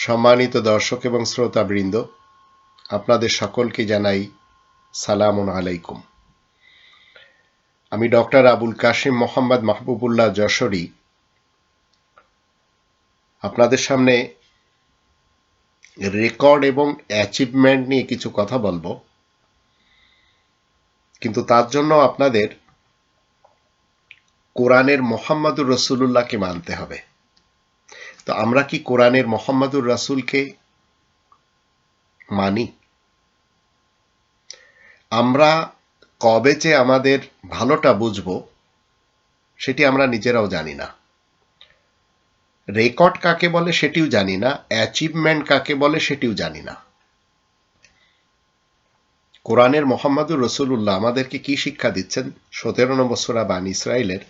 সম্মানিত দর্শক এবং শ্রোতাবৃন্দ, আপনাদের সকলকে জানাই সালাম আলাইকুম। আমি ডক্টর আবুল কাশিম মোহাম্মদ মাহবুবুল্লাহ যশোরী। আপনাদের সামনে রেকর্ড এবং অ্যাচিভমেন্ট নিয়ে কিছু কথা বলব। কিন্তু তার জন্য আপনাদের কোরআনের মোহাম্মদুর রসুল্লাহকে মানতে হবে। তো আমরা কি কোরআনের মোহাম্মদুর রাসুলকে মানি? আমরা কবে যে আমাদের ভালোটা বুঝব, সেটি আমরা নিজেরাও জানি না। রেকর্ড কাকে বলে সেটিও জানি না, অ্যাচিভমেন্ট কাকে বলে সেটিও জানি না। কোরআনের মোহাম্মদুর রসুল্লাহ আমাদেরকে কি শিক্ষা দিচ্ছেন? সতেরো নম্বর সোরা বান ইসরায়েলের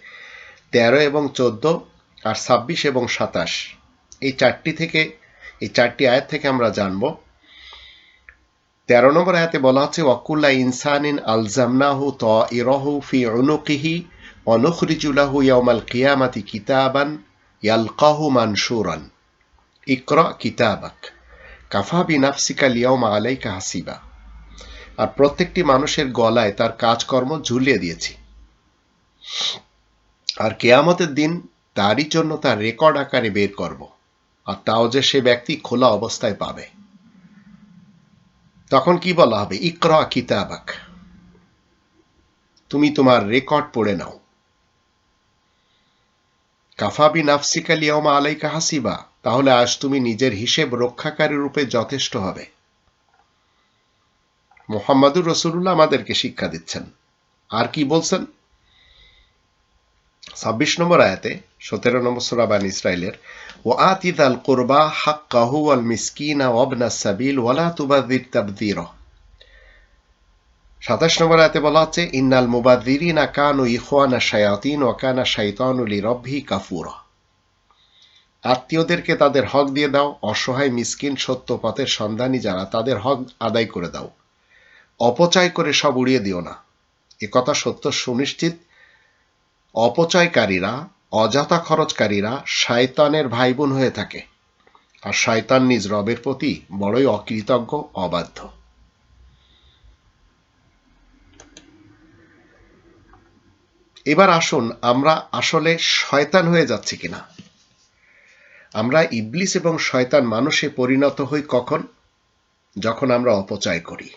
তেরো এবং চোদ্দ আর ছাব্বিশ এবং সাতাশ। এই চারটি থেকে, এই চারটি আয়াত থেকে আমরা জানব। তেরো নম্বর আয়াতে বলা হচ্ছে ওয়াকুল্লা ইনসানিন আলজামনাহু ত ইরহু ফি অনুকিহি অনুখরিজুলাহু ইয়াউমাল কিয়ামাতি কিতাবান ইয়ালকাহু মানসুরান ইকরা কিতাবাক, কাফা বি নাফসিকা লিয়াউমা আলাইকা হাসিবা। আর প্রত্যেকটি মানুষের গলায় তার কাজকর্ম ঝুলিয়ে দিয়েছি। আর কেয়ামতের দিন তারই জন্য তার রেকর্ড আকারে বের করব। আর তাও যে সে ব্যক্তি খোলা অবস্থায় পাবে। তখন কি বলা হবে? ইকরা কিতাবাক। তুমি তোমার রেকর্ড পড়ে নাও। কাফাবি নাফসিকাল ইয়মা আলাইকা হাসিবা। তাহলে আজ তুমি নিজের হিসেব রক্ষাকারী রূপে যথেষ্ট হবে। মোহাম্মদুর রসুল্লাহ আমাদেরকে শিক্ষা দিচ্ছেন। আর কি বলছেন? ছাব্বিশ নম্বর আয়াতে সতেরো নম্বর সুরাবান ইসরায়েলের ও আতিদাল কোরবা হাক কাহু আল মিসকিনা ওবনা সাবিল ওয়ালা তুবাদির তাবদির। সাতাশ নম্বর আয়াতে বলা হচ্ছে ইন্নাল মুবাদিরিনা কানু ইখওয়ানা শায়াতিন ও কানা শাইতানুলি রব্ভি কাফুর। আত্মীয়দেরকে তাদের হক দিয়ে দাও, অসহায়, মিসকিন সত্য পথের সন্ধানী যারা, তাদের হক আদায় করে দাও। অপচয় করে সব উড়িয়ে দিও না। একথা সত্য সুনিশ্চিত। অপচয়কারীরা, অযথা খরচকারীরা শায়তানের ভাই বোন হয়ে থাকে। আর শয়তান নিজ রবের প্রতি বড়ই অকৃতজ্ঞ, অবাধ্য। এবার আসুন আমরা আসলে শয়তান হয়ে যাচ্ছি কিনা। আমরা ইবলিস এবং শয়তান মানুষে পরিণত হই কখন? যখন আমরা অপচয় করি।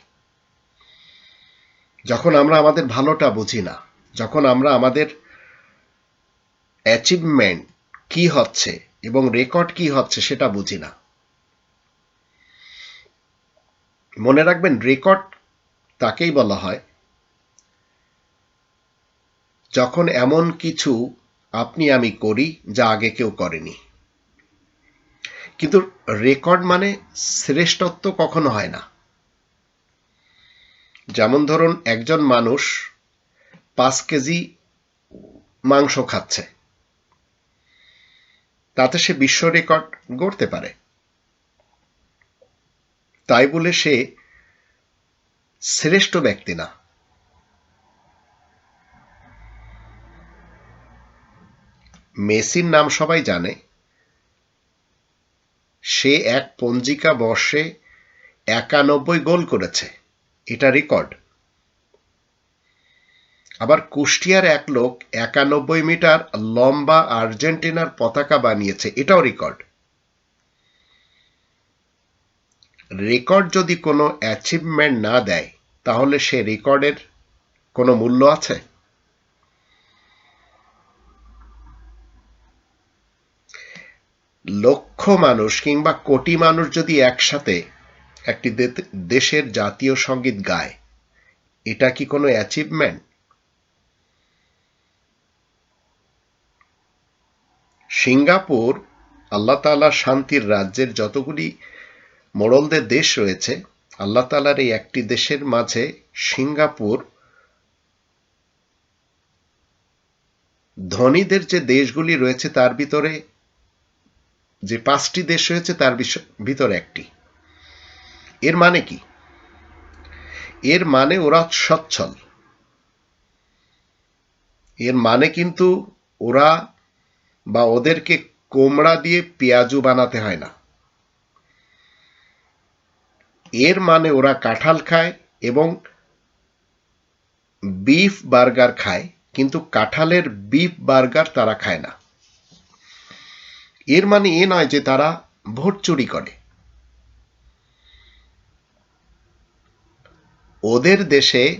যখন আমরা আমাদের ভালোটা বুঝি না, যখন আমরা আমাদের অ্যাচিভমেন্ট কি হচ্ছে এবং রেকর্ড কি হচ্ছে সেটা বুঝি না। মনে রাখবেন রেকর্ড তাকেই বলা হয়। যখন এমন কিছু আপনি আমি করি যা আগে কেউ করেনি। কিন্তু রেকর্ড মানে শ্রেষ্ঠত্ব কখনো হয় না। যেমন ধরুন একজন মানুষ পাঁচ কেজি মাংস খাচ্ছে। তাতে সে বিশ্ব রেকর্ড গড়তে পারে। তাই বলে সে শ্রেষ্ঠ ব্যক্তি না। মেসির নাম সবাই জানে। সে এক পঞ্জিকা বর্ষে একানব্বই গোল করেছে। এটা রেকর্ড। আবার কুষ্টিয়ার এক লোক একানব্বই মিটার লম্বা আর্জেন্টিনার পতাকা বানিয়েছে, এটাও রেকর্ড রেকর্ড যদি কোনো অ্যাচিভমেন্ট না দেয়, তাহলে সে রেকর্ডের কোনো মূল্য আছে? লক্ষ মানুষ কিংবা কোটি মানুষ যদি একসাথে একটি দেশের জাতীয় সংগীত গায়, এটা কি কোনো অ্যাচিভমেন্ট সিঙ্গাপুর, আল্লাহ তালা শান্তির রাজ্যের যতগুলি মোড়লদের দেশ রয়েছে, আল্লাহ তালার এই একটি দেশের মাঝে সিঙ্গাপুর ধনীদের যে দেশগুলি রয়েছে তার ভিতরে, যে পাঁচটি দেশ রয়েছে তার ভিতরে একটি। এর মানে কি? এর মানে ওরা সচ্ছল। এর মানে কিন্তু ওরা বা ওদেরকে কোমড়া দিয়ে পেঁয়াজু বানাতে হয় না। এর মানে ওরা কাঁঠাল খায় এবং বিফ বার্গার খায়, কিন্তু কাঁঠালের বিফ বার্গার তারা খায় না। এর মানে এ নয় যে তারা ভোট চুরি করে। ওদের দেশে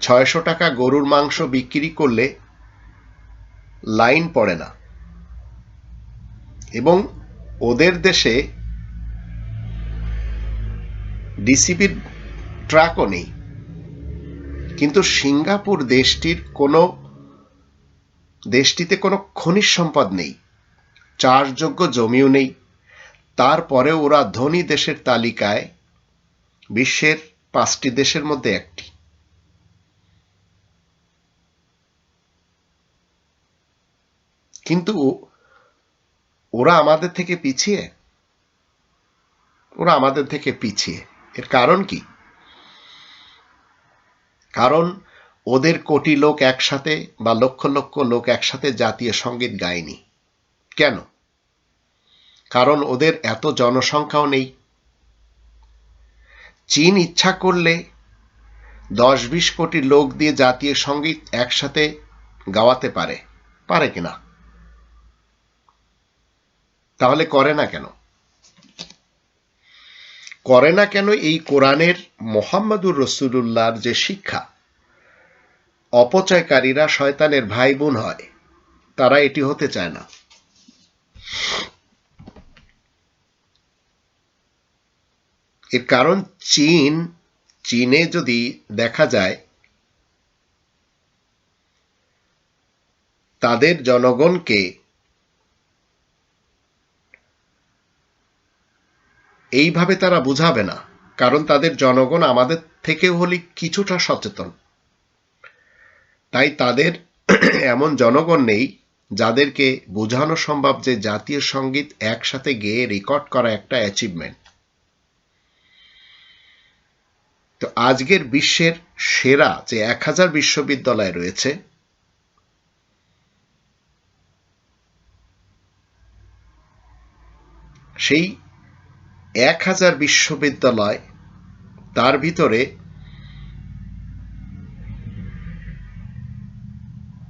ছয়শো টাকা গরুর মাংস বিক্রি করলে লাইন পড়ে না। এবং ওদের দেশে ডিসিপির ট্রাকও নেই। কিন্তু সিঙ্গাপুর দেশটির কোনো, দেশটিতে কোনো খনিজ সম্পদ নেই, চাষযোগ্য জমিও নেই। তারপরে ওরা ধনী দেশের তালিকায় বিশ্বের পাঁচটি দেশের মধ্যে একটি। কিন্তু ওরা আমাদের থেকে পিছিয়ে? ওরা আমাদের থেকে পিছিয়ে। এর কারণ কি? কারণ ওদের কোটি লোক একসাথে বা লক্ষ লক্ষ লোক একসাথে জাতীয় সংগীত গায়নি। কেন? কারণ ওদের এত জনসংখ্যাও নেই। চীন ইচ্ছা করলে দশ বিশ কোটি লোক দিয়ে জাতীয় সংগীত একসাথে গাওয়াতে পারে। পারে কিনা তাহলে করে না কেন? করে না কেন এই কোরআনের মোহাম্মদুর রসুল্লাহর যে শিক্ষা? অপচয়কারীরা শয়তানের ভাই বোন হয়, তারা এটি হতে চায় না। এর কারণ চীন, চীনে যদি দেখা যায়, তাদের জনগণকে এইভাবে তারা বুঝাবে না, কারণ তাদের জনগণ আমাদের থেকে হলে কিছুটা সচেতন। তাই তাদের এমন জনগণ নেই, যাদেরকে বোঝানো সম্ভব যে জাতীয় সংগীত একসাথে গেয়ে রেকর্ড করা একটা অ্যাচিভমেন্ট তো আজকের বিশ্বের সেরা যে এক হাজার বিশ্ববিদ্যালয় রয়েছে, সেই এক হাজার বিশ্ববিদ্যালয়, তার ভিতরে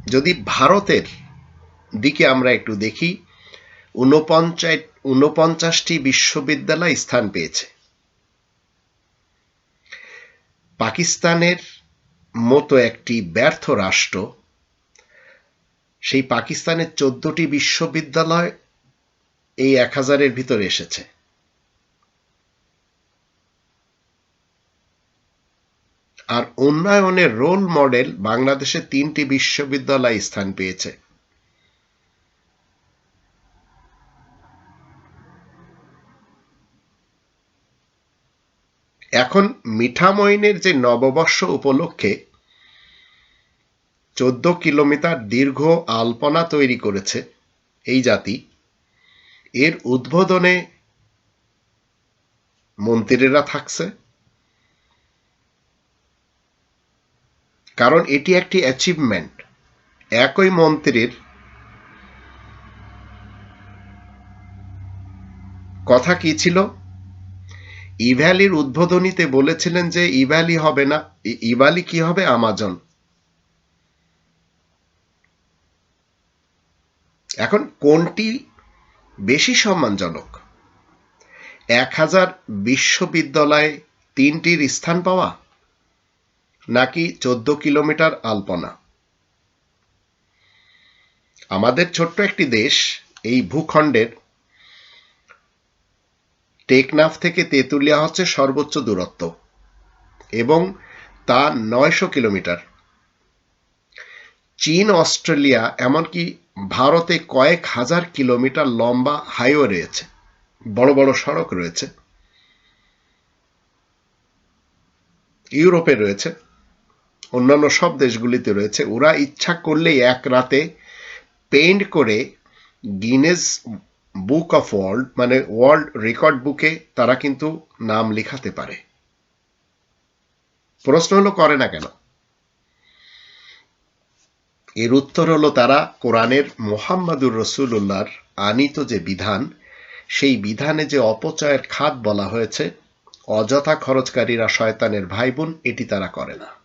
যদি ভারতের দিকে আমরা একটু দেখি ঊনপঞ্চাশ ঊনপঞ্চাশটি বিশ্ববিদ্যালয় স্থান পেয়েছে। পাকিস্তানের মতো একটি ব্যর্থ রাষ্ট্র, সেই পাকিস্তানের চোদ্দটি বিশ্ববিদ্যালয় এই এক হাজারের ভিতরে এসেছে। আর উন্নয়নের রোল মডেল বাংলাদেশে তিনটি বিশ্ববিদ্যালয় স্থান পেয়েছে। এখন মিঠামইনের যে নববর্ষ উপলক্ষে চোদ্দ কিলোমিটার দীর্ঘ আলপনা তৈরি করেছে এই জাতি। এর উদ্বোধনে মন্ত্রীরা থাকছে। কারণ এটি একটি অ্যাচিভমেন্ট একই মন্ত্রীর কথা কি ছিল? ইভ্যালির উদ্বোধনীতে বলেছিলেন যে ইভ্যালি হবে না ইভ্যালি কি হবে? আমাজন। এখন কোনটি বেশি সম্মানজনক? এক হাজার বিশ্ববিদ্যালয়ে তিনটির স্থান পাওয়া? নাকি চোদ্দ কিলোমিটার আলপনা? আমাদের ছোট্ট একটি দেশ, এই ভূখণ্ডের। টেকনাফ থেকে তেঁতুলিয়া হচ্ছে সর্বোচ্চ দূরত্ব এবং তা নয়শো কিলোমিটার। চীন, অস্ট্রেলিয়া, এমনকি ভারতে কয়েক হাজার কিলোমিটার লম্বা হাইওয়ে রয়েছে, বড় বড় সড়ক রয়েছে। ইউরোপে রয়েছে। অন্যান্য সব দেশগুলিতে রয়েছে। ওরা ইচ্ছা করলেই এক রাতে পেন্ট করে গিনেস বুক অফ ওয়ার্ল্ড মানে ওয়ার্ল্ড রেকর্ড বুকে তারা কিন্তু নাম লিখাতে পারে। প্রশ্ন হলো, করে না কেন? এর উত্তর হলো, তারা কোরআনের মোহাম্মদুর রসুল্লাহর আনিত যে বিধান, সেই বিধানে যে অপচয়ের খাত বলা হয়েছে, অযথা খরচকারীরা শয়তানের ভাই বোন এটি তারা করে না।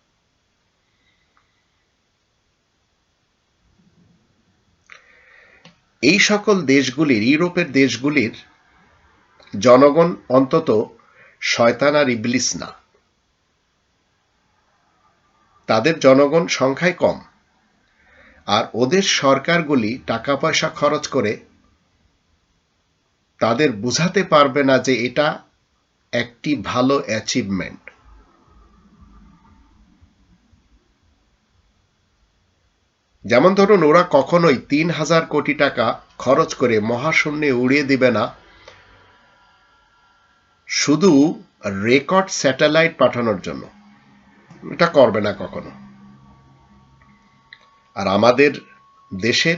এই সকল দেশগুলির, ইউরোপের দেশগুলির জনগণ অন্তত শয়তান আর ইবলিস না। তাদের জনগণ সংখ্যায় কম। আর ওদের সরকারগুলি টাকা পয়সা খরচ করে তাদের বুঝাতে পারবে না যে এটা একটি ভালো অ্যাচিভমেন্ট যেমন ধরুন, ওরা কখনোই তিন হাজার কোটি টাকা খরচ করে মহাশূন্যে উড়িয়ে দিবে না। শুধু রেকর্ড স্যাটেলাইট পাঠানোর জন্য। এটা করবে না কখনো। আর আমাদের দেশের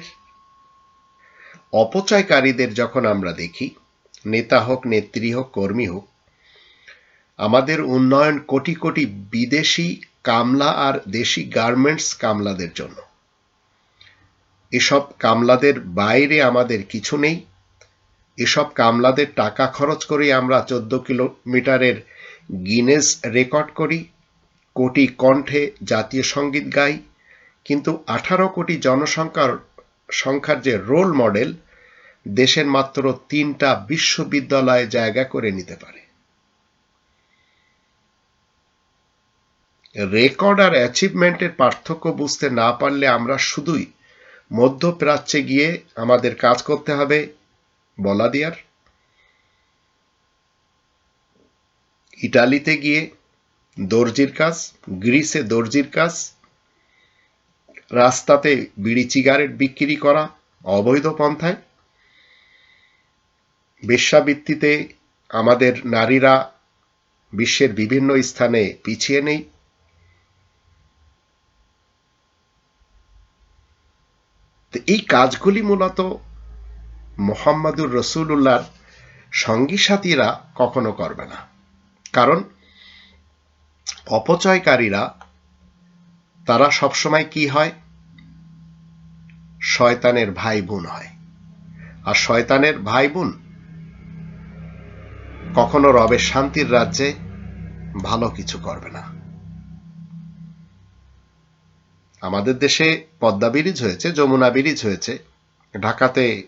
অপচয়কারীদের যখন আমরা দেখি, নেতা হোক, নেত্রী হোক, কর্মী হোক, আমাদের উন্নয়ন কোটি কোটি বিদেশি কামলা আর দেশি গার্মেন্টস কামলাদের জন্য। এসব কামলাদের বাইরে আমাদের কিছু নেই। এসব কামলাদের টাকা খরচ করে আমরা চোদ্দ কিলোমিটারের গিনেস রেকর্ড করি, কোটি কণ্ঠে জাতীয় সংগীত গাই, কিন্তু আঠারো কোটি জনসংখ্যার, সংখ্যার যে রোল মডেল দেশের মাত্র তিনটা বিশ্ববিদ্যালয়ে জায়গা করে নিতে পারে। রেকর্ড আর অ্যাচিভমেন্টের পার্থক্য বুঝতে না পারলে আমরা শুধুই মধ্যপ্রাচ্যে গিয়ে আমাদের কাজ করতে হবে, বলা দিয়ার। ইটালিতে গিয়ে দর্জির কাজ, গ্রিসে দর্জির কাজ, রাস্তাতে বিড়ি সিগারেট বিক্রি করা অবৈধ পন্থায়। বেশ্যাবৃত্তিতে আমাদের নারীরা বিশ্বের বিভিন্ন স্থানে পিছিয়ে নেই। এই কাজগুলি মূলত মোহাম্মদুর রসুল্লাহর সঙ্গী সাথীরা কখনো করবে না। কারণ অপচয়কারীরা, তারা সবসময় কি হয়? শয়তানের ভাই বোন হয়। আর শয়তানের ভাই বোন কখনো রবের শান্তির রাজ্যে ভালো কিছু করবে না। আমাদের দেশে পদ্মা ব্রিজ হয়েছে, যমুনা ব্রিজ হয়েছে। ঢাকাতে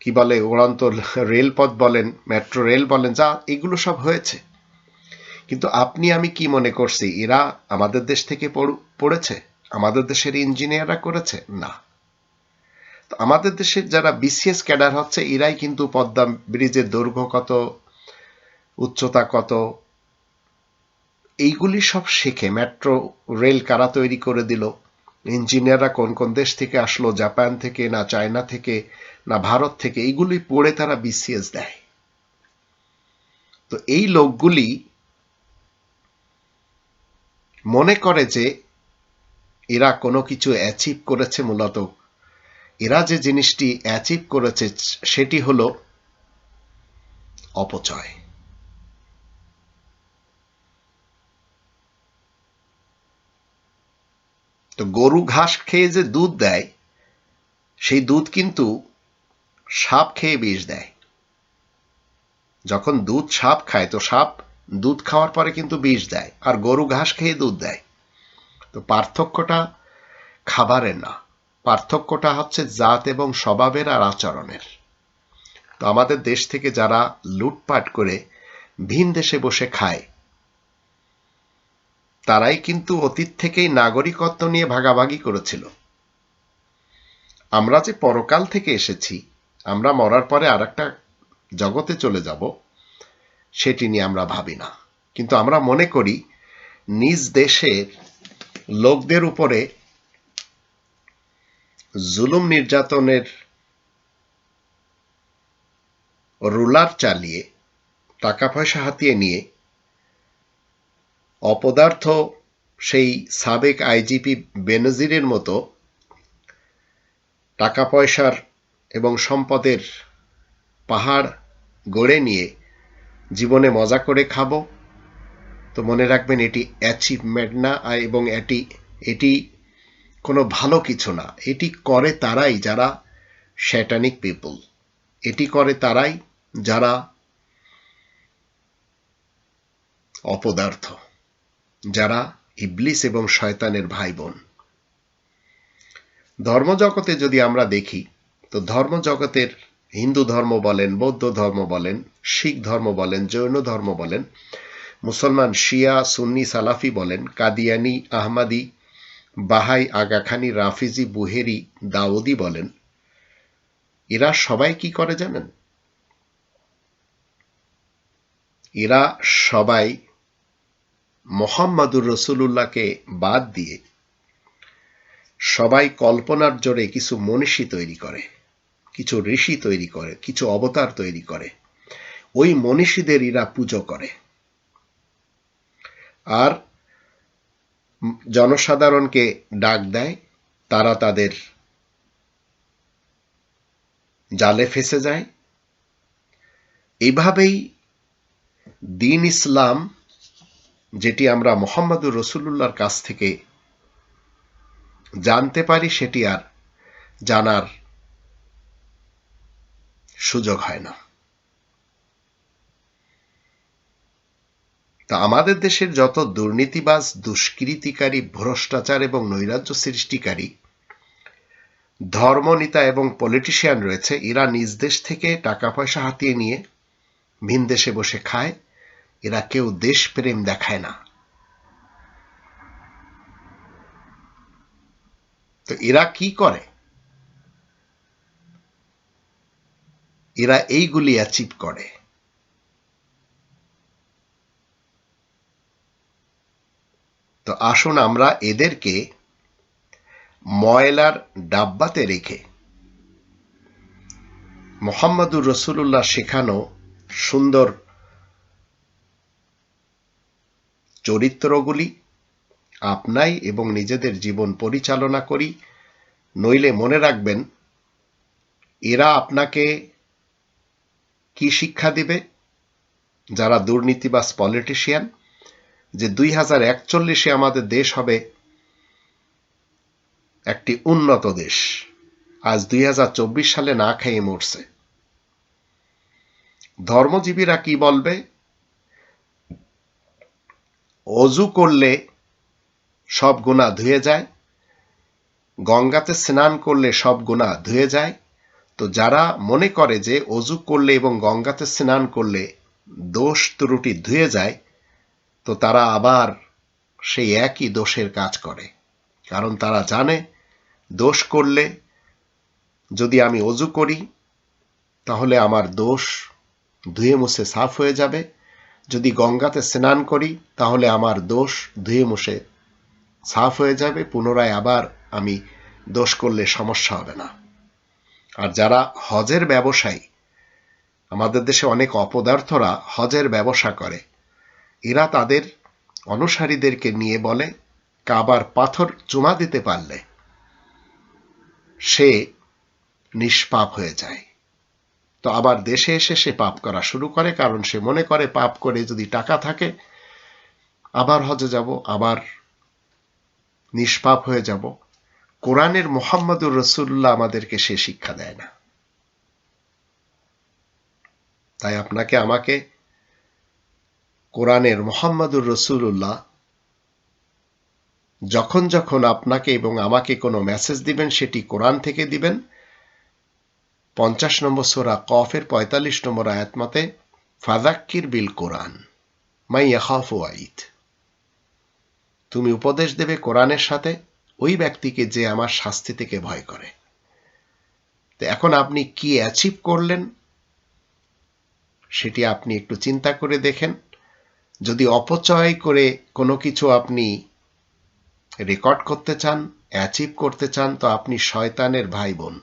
কি বলে উড়ন্ত রেলপথ বলেন, মেট্রো রেল বলেন, যা এগুলো সব হয়েছে। কিন্তু আপনি, আমি কি মনে করছি, এরা আমাদের দেশ থেকে পড়েছে? আমাদের দেশের ইঞ্জিনিয়াররা করেছে? না। আমাদের দেশের যারা বিসিএস ক্যাডার হচ্ছে, এরাই কিন্তু পদ্মা ব্রিজের দৈর্ঘ্য কত, উচ্চতা কত এইগুলি সব শেখে। মেট্রো, রেল কারা তৈরি করে দিল? ইঞ্জিনিয়াররা কোন কোন দেশ থেকে আসলো? জাপান থেকে, না চায়না থেকে, না ভারত থেকে? এইগুলি পড়ে তারা বিসিএস দেয়। তো এই লোকগুলি মনে করে যে এরা কোনো কিছু অ্যাচিভ করেছে মূলত। এরা যে জিনিসটি অ্যাচিভ করেছে, সেটি হলো অপচয়। তো গরু ঘাস খেয়ে যে দুধ দেয়, সেই দুধ কিন্তু সাপ খেয়ে বিষ দেয়। যখন দুধ সাপ খায়, তো সাপ দুধ খাওয়ার পরে কিন্তু বিষ দেয়, আর গরু ঘাস খেয়ে দুধ দেয়। তো পার্থক্যটা খাবারের না, পার্থক্যটা হচ্ছে জাত এবং স্বভাবের আর আচরণের। তো আমাদের দেশ থেকে যারা লুটপাট করে ভিন দেশে বসে খায় তারাই কিন্তু অতীত থেকেই নাগরিকত্ব নিয়ে ভাগাভাগি করেছিল। আমরা যে পরকাল থেকে এসেছি, আমরা মরার পরে আর একটা জগতে চলে যাব, সেটি নিয়ে আমরা ভাবি না। কিন্তু আমরা মনে করি, নিজ দেশের লোকদের উপরে জুলুম নির্যাতনের রুলার চালিয়ে টাকা পয়সা হাতিয়ে নিয়ে অপদার্থ সেই সাবেক আইজিপি বেনজিরের মতো টাকা পয়সার এবং সম্পদের পাহাড় গড়ে নিয়ে জীবনে মজা করে খাব। তো মনে রাখবেন, এটি অ্যাচিভমেন্ট না, এবং এটি এটি কোনো ভালো কিছু না। এটি করে তারাই যারা শ্যাটানিক পিপল এটি করে তারাই যারা অপদার্থ। যারা ইবলিস এবং শয়তানের ভাই বোন ধর্মজগতে যদি আমরা দেখি, তো ধর্মজগতের হিন্দু ধর্ম বলেন, বৌদ্ধ ধর্ম বলেন, শিখ ধর্ম বলেন, জৈন ধর্ম বলেন, মুসলমান শিয়া, সুন্নি, সালাফি বলেন, কাদিয়ানি, আহমাদি, বাহাই, আগাখানি, রাফিজি, বুহেরি, দাউদি বলেন, এরা সবাই কি করে জানেন? এরা সবাই মোহাম্মদুর রসুল্লাহকে বাদ দিয়ে সবাই কল্পনার জোরে কিছু মনীষী তৈরি করে, কিছু ঋষি তৈরি করে, কিছু অবতার তৈরি করে। ওই মনীষীদের এরা পুজো করে। আর জনসাধারণকে ডাক দেয়, তারা তাদের জালে ফেসে যায়। এভাবেই দিন ইসলাম যেটি আমরা মোহাম্মদুর রসুল্লাহর কাছ থেকে জানতে পারি, সেটি আর জানার সুযোগ হয় না। তা আমাদের দেশের যত দুর্নীতিবাজ, দুষ্কৃতিকারী, ভ্রষ্টাচার এবং নৈরাজ্য সৃষ্টিকারী, ধর্মনীতা এবং পলিটিশিয়ান রয়েছে, এরা নিজ দেশ থেকে টাকা পয়সা হাতিয়ে নিয়ে ভিন দেশে বসে খায়। এরা কেউ দেশপ্রেম দেখায় না। তো এরা কি করে? এরা এইগুলি অ্যাচিভ করে। তো আসুন আমরা এদেরকে ময়লার ডাব্বাতে রেখে মোহাম্মদুর রসুল্লাহ শেখানো সুন্দর চরিত্রগুলি আপনাই এবং নিজেদের জীবন পরিচালনা করি। নইলে মনে রাখবেন, এরা আপনাকে কি শিক্ষা দিবে? যারা দুর্নীতিবাস পলিটিশিয়ান, যে দুই হাজার একচল্লিশে আমাদের দেশ হবে একটি উন্নত দেশ, আজ দুই হাজার চব্বিশ সালে না খেয়ে মরছে। ধর্মজীবীরা কি বলবে? অজু করলে সব গোনা ধুয়ে যায়, গঙ্গাতে স্নান করলে সব গোনা ধুয়ে যায়। তো যারা মনে করে যে অজু করলে এবং গঙ্গাতে স্নান করলে দোষ ত্রুটি ধুয়ে যায়, তো তারা আবার সেই একই দোষের কাজ করে। কারণ তারা জানে, দোষ করলে যদি আমি অজু করি, তাহলে আমার দোষ ধুয়ে মুছে সাফ হয়ে যাবে। যদি গঙ্গাতে স্নান করি, তাহলে আমার দোষ ধুয়ে মুছে। সাফ হয়ে যাবে, পুনরায় আবার আমি দোষ করলে সমস্যা হবে না। আর যারা হজের ব্যবসায়ী, আমাদের দেশে অনেক অপদার্থরা হজের ব্যবসা করে। এরা তাদের অনুসারীদেরকে নিয়ে বলে, কাবার পাথর চুমা দিতে পারলে সে নিষ্পাপ হয়ে যায়। তো আবার দেশে এসে সে পাপ করা শুরু করে, কারণ সে মনে করে পাপ করে যদি টাকা থাকে, আবার হজে যাব, আবার নিষ্পাপ হয়ে যাব। কোরআনের মোহাম্মদুর রসুল্লাহ আমাদেরকে সে শিক্ষা দেয় না। তাই আপনাকে, আমাকে কোরআনের মোহাম্মদুর রসুল্লাহ যখন যখন আপনাকে এবং আমাকে কোনো মেসেজ দিবেন, সেটি কোরআন থেকে দিবেন পঞ্চাশ নম্বর সোরা কফের পঁয়তাল্লিশ নম্বর আয়াত মতে ফাজাক্কির বিল কোরআন মাই ইয়াহাফ ওয়াইদ তুমি উপদেশ দেবে কোরআনের সাথে, ওই ব্যক্তিকে যে আমার শাস্তি থেকে ভয় করে। তো এখন আপনি কি অ্যাচিভ করলেন, সেটি আপনি একটু চিন্তা করে দেখেন। যদি অপচয় করে কোনো কিছু আপনি রেকর্ড করতে চান, অ্যাচিভ করতে চান, তো আপনি শয়তানের ভাই বোন।